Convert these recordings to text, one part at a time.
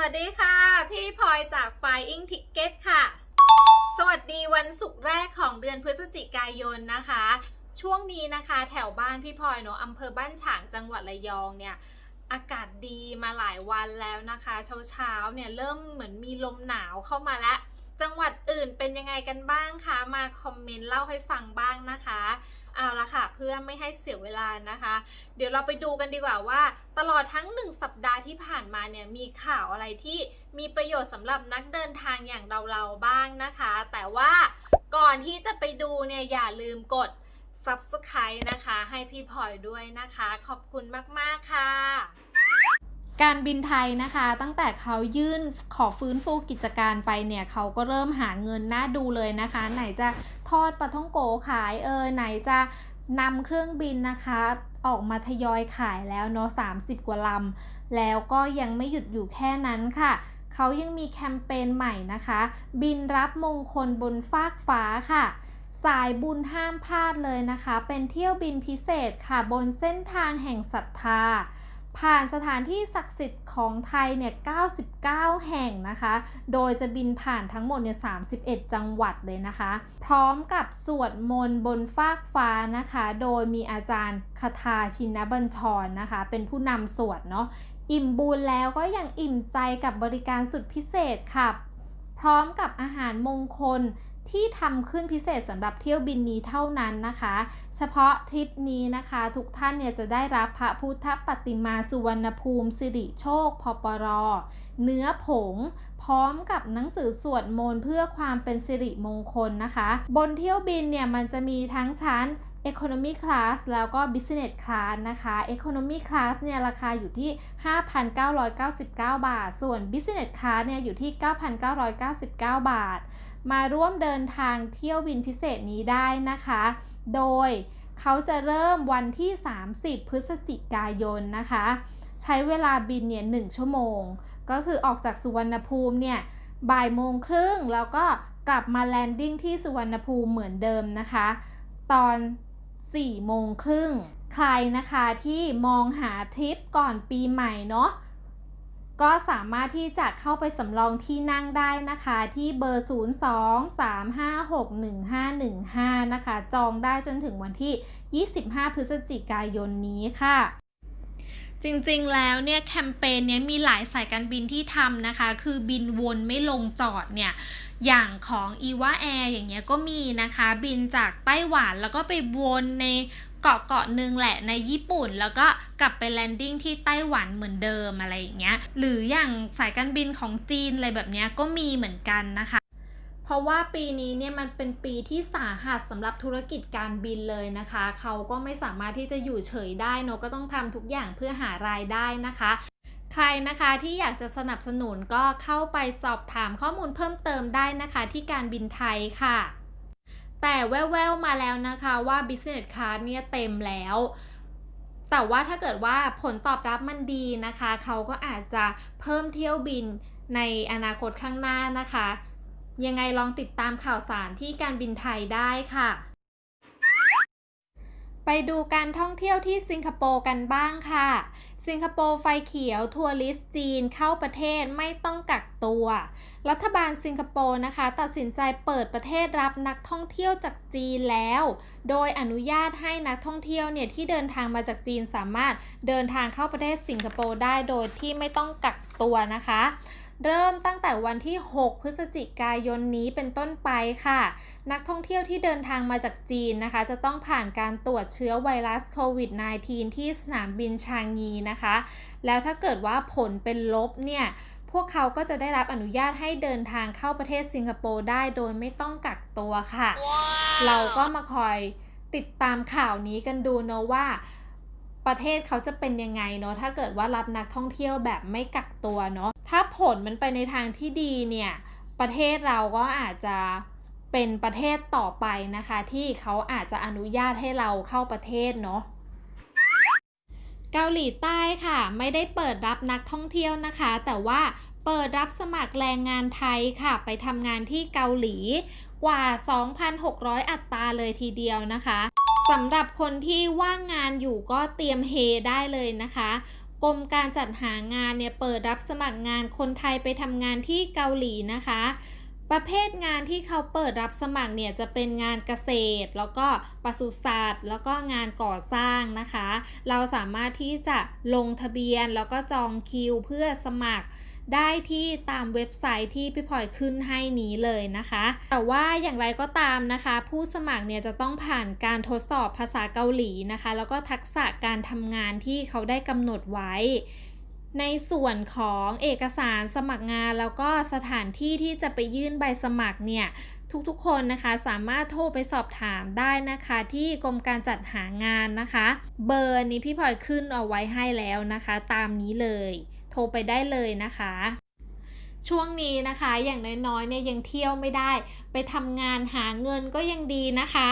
วัสดีค่ะ พี่พลอยจาก Flying Ticket ค่ะ สวัสดีวันศุกร์แรกของเดือนพฤศจิกายนนะคะ ช่วงนี้นะคะ แถวบ้านพี่พลอยเนาะอำเภอบ้านฉางจังหวัดระยองเนี่ยอากาศดีมาหลายวันแล้วนะคะ เช้าเช้าๆเนี่ยเริ่มเหมือนมีลมหนาวเข้ามาแล้ว จังหวัดอื่นเป็นยังไงกันบ้างคะ มาคอมเมนต์เล่าให้ฟังบ้างนะคะ เอาละค่ะ เพื่อไม่ให้เสียเวลานะคะ เดี๋ยวเราไปดูกันดีกว่าว่า ตลอดทั้ง 1 สัปดาห์ที่ผ่านมาเนี่ยมีข่าวอะไรที่มีประโยชน์สำหรับนักเดินทางอย่างเราๆบ้างนะคะ แต่ว่าก่อนที่จะไปดูเนี่ยอย่าลืมกด subscribe นะคะ ให้พี่พลอยด้วยนะคะ ขอบคุณมากๆค่ะ การบินไทยนะคะ ตั้งแต่เขายื่นขอฟื้นฟูกิจการไปเนี่ยเขาก็เริ่มหาเงินน่าดูเลยนะคะ ไหนจะ ทอดปลาท่องโกขายเออไหนจะนำเครื่องบินนะคะ ออกมาทยอยขายแล้วเนาะ30 กว่าลำ แล้วก็ยังไม่หยุดอยู่แค่นั้นค่ะ เขายังมีแคมเปญใหม่นะคะ บินรับมงคลบนฟากฟ้าค่ะ สายบุญห้ามพลาดเลยนะคะ เป็นเที่ยวบินพิเศษค่ะบนเส้นทางแห่งศรัทธา ผ่านสถานที่ศักดิ์สิทธิ์ของไทยเนี่ย 99 แห่งนะคะ โดยจะบินผ่านทั้งหมดเนี่ย 31 จังหวัดเลยนะคะ พร้อมกับสวดมนต์บนฟากฟ้านะคะ โดยมีอาจารย์คทาชินบัญชรนะคะ เป็นผู้นำสวดเนาะ อิ่มบุญแล้วก็ยังอิ่มใจกับบริการสุดพิเศษค่ะ พร้อมกับอาหารมงคล ที่ทำขึ้นพิเศษสำหรับเที่ยวบินนี้เท่านั้นนะคะ เฉพาะทริปนี้นะคะ ทุกท่านเนี่ยจะได้รับพระพุทธปฏิมาสุวรรณภูมิสิริโชคพปร เนื้อผง พร้อมกับหนังสือสวดมนต์เพื่อความเป็นสิริมงคลนะคะ บนเที่ยวบินเนี่ยมันจะมีทั้งชั้น Economy Class แล้วก็ Business Class นะคะ Economy Class เนี่ยราคาอยู่ที่ 5,999 บาท ส่วน Business Class เนี่ยอยู่ที่ 9,999 บาท มาร่วมเดินทางเที่ยวบินพิเศษนี้ได้นะคะ โดยเขาจะเริ่มวันที่ 30 พฤศจิกายนนะคะ ใช้เวลาบินเนี่ย1ชั่วโมง ก็คือออกจากสุวรรณภูมิเนี่ยบ่ายโมงครึ่งแล้วก็กลับมาแลนดิ้งที่สุวรรณภูมิเหมือนเดิมนะคะ ตอน 4 โมงครึ่ง ใครนะคะที่มองหาทริปก่อนปีใหม่เนาะ ก็สามารถที่จะเข้าไปสำรองที่นั่งได้นะคะ ที่เบอร์ 02-356-1515 นะคะ จองได้จนถึงวันที่ 25 พฤศจิกายนนี้ค่ะจริงๆ แล้วเนี่ยแคมเปญเนี้ยมีหลายสายการบินที่ทำนะคะ คือบินวนไม่ลงจอดเนี่ย อย่างของ e v a Air อย่างเงี้ยก็มีนะคะ บินจากไต้หวันแล้วก็ไปวนในเกาะเกาะหนึ่งแหละในญี่ปุ่น แล้วก็ กลับไปแลนดิ้งที่ไต้หวันเหมือนเดิมอะไรอย่างเงี้ยหรืออย่างสายการบินของจีนอะไรแบบเนี้ยก็มีเหมือนกันนะคะ เพราะว่าปีนี้เนี่ยมันเป็นปีที่สาหัสสำหรับธุรกิจการบินเลยนะคะ เขาก็ไม่สามารถที่จะอยู่เฉยได้เนอะก็ต้องทำทุกอย่างเพื่อหารายได้นะคะใครนะคะที่อยากจะสนับสนุนก็เข้าไปสอบถามข้อมูลเพิ่มเติมได้นะคะที่การบินไทยค่ะ แต่แว่วๆมาแล้วนะคะว่า Business Class เนี่ยเต็มแล้ว แต่ว่าถ้าเกิดว่าผลตอบรับมันดีนะคะ เขาก็อาจจะเพิ่มเที่ยวบินในอนาคตข้างหน้านะคะ ยังไงลองติดตามข่าวสารที่การบินไทยได้ค่ะ ไปดูการท่องเที่ยวที่สิงคโปร์กันบ้างค่ะ สิงคโปร์ไฟเขียวทัวริสต์จีนเข้าประเทศไม่ต้องกักตัว รัฐบาลสิงคโปร์นะคะ ตัดสินใจเปิดประเทศรับนักท่องเที่ยวจากจีนแล้ว โดยอนุญาตให้นักท่องเที่ยวเนี่ยที่เดินทางมาจากจีนสามารถเดินทางเข้าประเทศสิงคโปร์ได้โดยที่ไม่ต้องกักตัวนะคะ เริ่มตั้งแต่วันที่ 6 พฤศจิกายนนี้เป็นต้นไปค่ะ นักท่องเที่ยวที่เดินทางมาจากจีนนะคะ จะต้องผ่านการตรวจเชื้อไวรัสโควิด -19 ที่สนามบินชางงีนะคะ แล้วถ้าเกิดว่าผลเป็นลบเนี่ยพวกเขาก็จะได้รับอนุญาตให้เดินทางเข้าประเทศสิงคโปร์ได้โดยไม่ต้องกักตัวค่ะเราก็มาคอยติดตามข่าวนี้กันดูเนาะว่า ประเทศเขาจะเป็นยังไงเนาะถ้าเกิดว่ารับนักท่องเที่ยวแบบไม่กักตัวเนาะ ผลมันไปในทางที่ดีเนี่ย ประเทศเราก็อาจจะเป็นประเทศต่อไปนะคะ ที่เขาอาจจะอนุญาตให้เราเข้าประเทศเนาะเกาหลีใต้ค่ะ ไม่ได้เปิดรับนักท่องเที่ยวนะคะ แต่ว่าเปิดรับสมัครแรงงานไทยค่ะ ไปทำงานที่เกาหลีกว่า 2,600 อัตราเลยทีเดียวนะคะสำหรับคนที่ว่างงานอยู่ก็เตรียมเฮได้เลยนะคะ กรมการจัดหางานเนี่ยเปิดรับสมัครงานคนไทยไปทำงานที่เกาหลีนะคะ ประเภทงานที่เขาเปิดรับสมัครเนี่ยจะเป็นงานเกษตร แล้วก็ปศุสัตว์ แล้วก็งานก่อสร้างนะคะ เราสามารถที่จะลงทะเบียนแล้วก็จองคิวเพื่อสมัคร ได้ที่ตามเว็บไซต์ที่พี่พลอยขึ้นให้นี้เลยนะคะ แต่ว่าอย่างไรก็ตามนะคะ ผู้สมัครเนี่ยจะต้องผ่านการทดสอบภาษาเกาหลีนะคะ แล้วก็ทักษะการทำงานที่เขาได้กำหนดไว้ ในส่วนของเอกสารสมัครงานแล้วก็สถานที่ที่จะไปยื่นใบสมัครเนี่ยทุกๆ คนนะคะสามารถโทรไปสอบถามได้นะคะ ที่กรมการจัดหางานนะคะ เบอร์นี้พี่พลอยขึ้นเอาไว้ให้แล้วนะคะ ตามนี้เลย โทรไปได้เลยนะคะช่วงนี้นะคะอย่างน้อยๆเนี่ยยังเที่ยวไม่ได้ ไปทำงานหาเงินก็ยังดีนะคะ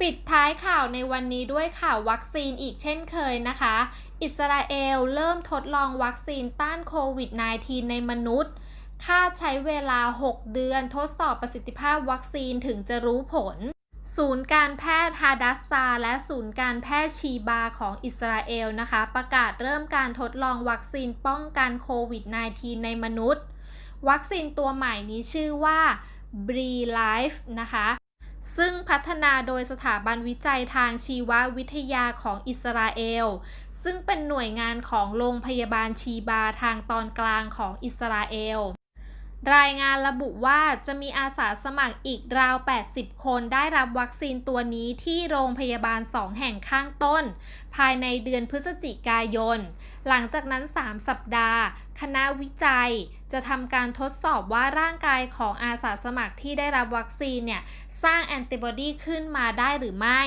ปิดท้ายข่าวในวันนี้ด้วยข่าววัคซีนอีกเช่นเคยนะคะ อิสราเอลเริ่มทดลองวัคซีนต้านโควิด -19 ในมนุษย์ คาดใช้เวลา 6 เดือนทดสอบประสิทธิภาพวัคซีนถึงจะรู้ผล ศูนย์การแพทย์ฮาดัสซาและศูนย์การแพทย์ชีบาของอิสราเอลนะคะ ประกาศเริ่มการทดลองวัคซีนป้องกันโควิด -19 ในมนุษย์ วัคซีนตัวใหม่นี้ชื่อว่า b r e Life นะคะ ซึ่งพัฒนาโดยสถาบันวิจัยทางชีววิทยาของอิสราเอล ซึ่งเป็นหน่วยงานของโรงพยาบาลชีบาทางตอนกลางของอิสราเอล รายงานระบุว่าจะมีอาสาสมัครอีกราว 80 คนได้รับวัคซีนตัวนี้ที่โรงพยาบาล 2 แห่งข้างต้น ภายในเดือนพฤศจิกายน หลังจากนั้น 3 สัปดาห์ คณะวิจัยจะทำการทดสอบว่าร่างกายของอาสาสมัครที่ได้รับวัคซีนเนี่ย สร้างแอนติบอดีขึ้นมาได้หรือไม่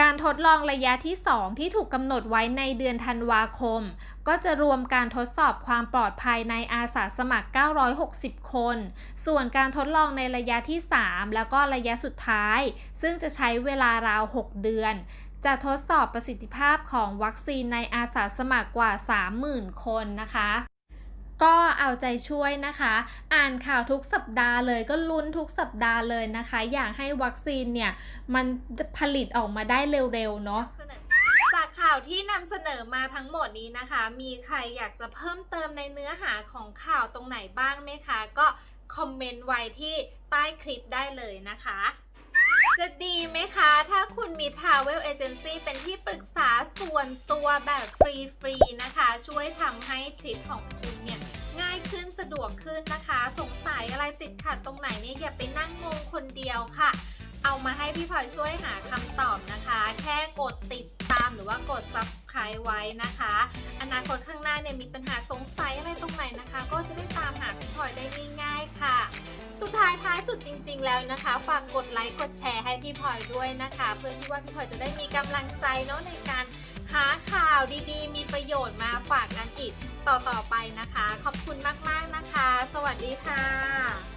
การทดลองระยะที่ 2 ที่ถูกกำหนดไว้ในเดือนธันวาคม ก็จะรวมการทดสอบความปลอดภัยในอาสาสมัคร 960 คน ส่วนการทดลองในระยะที่ 3 แล้วก็ระยะสุดท้าย ซึ่งจะใช้เวลาราว 6 เดือน จะทดสอบประสิทธิภาพของวัคซีนในอาสาสมัครกว่า 30,000 คนนะคะ ก็เอาใจช่วยนะคะ อ่านข่าวทุกสัปดาห์เลยก็ลุ้นทุกสัปดาห์เลยนะคะ อยากให้วัคซีนเนี่ย มันผลิตออกมาได้เร็วๆเนาะจากข่าวที่นำเสนอมาทั้งหมดนี้นะคะ มีใครอยากจะเพิ่มเติมในเนื้อหาของข่าวตรงไหนบ้างไหมคะ ก็คอมเมนต์ไว้ที่ใต้คลิปได้เลยนะคะ จะดีไหมคะ ถ้าคุณมี Travel Agency เป็นที่ปรึกษาส่วนตัวแบบฟรีๆนะคะ ช่วยทำให้ทริปของ ขึ้นสะดวกขึ้นนะคะ สงสัยอะไรติดขัดตรงไหนเนี่ยอย่าไปนั่งงงคนเดียวค่ะ เอามาให้พี่พลอยช่วยหาคำตอบนะคะ แค่กดติดตามหรือว่ากด subscribe ไว้นะคะ อนาคตข้างหน้าเนี่ยมีปัญหาสงสัยอะไรตรงไหนนะคะ ก็จะได้ตามหาพี่พลอยได้ง่ายๆค่ะสุดท้ายท้ายสุดจริง ๆ แล้วนะคะ ฝากกดไลค์กดแชร์ให้พี่พลอยด้วยนะคะ เพื่อที่ว่าพี่พลอยจะได้มีกำลังใจเนาะในการ หาข่าวดีๆ มีประโยชน์มาฝากกันอีกต่อๆไปนะคะ ขอบคุณมากๆนะคะ สวัสดีค่ะ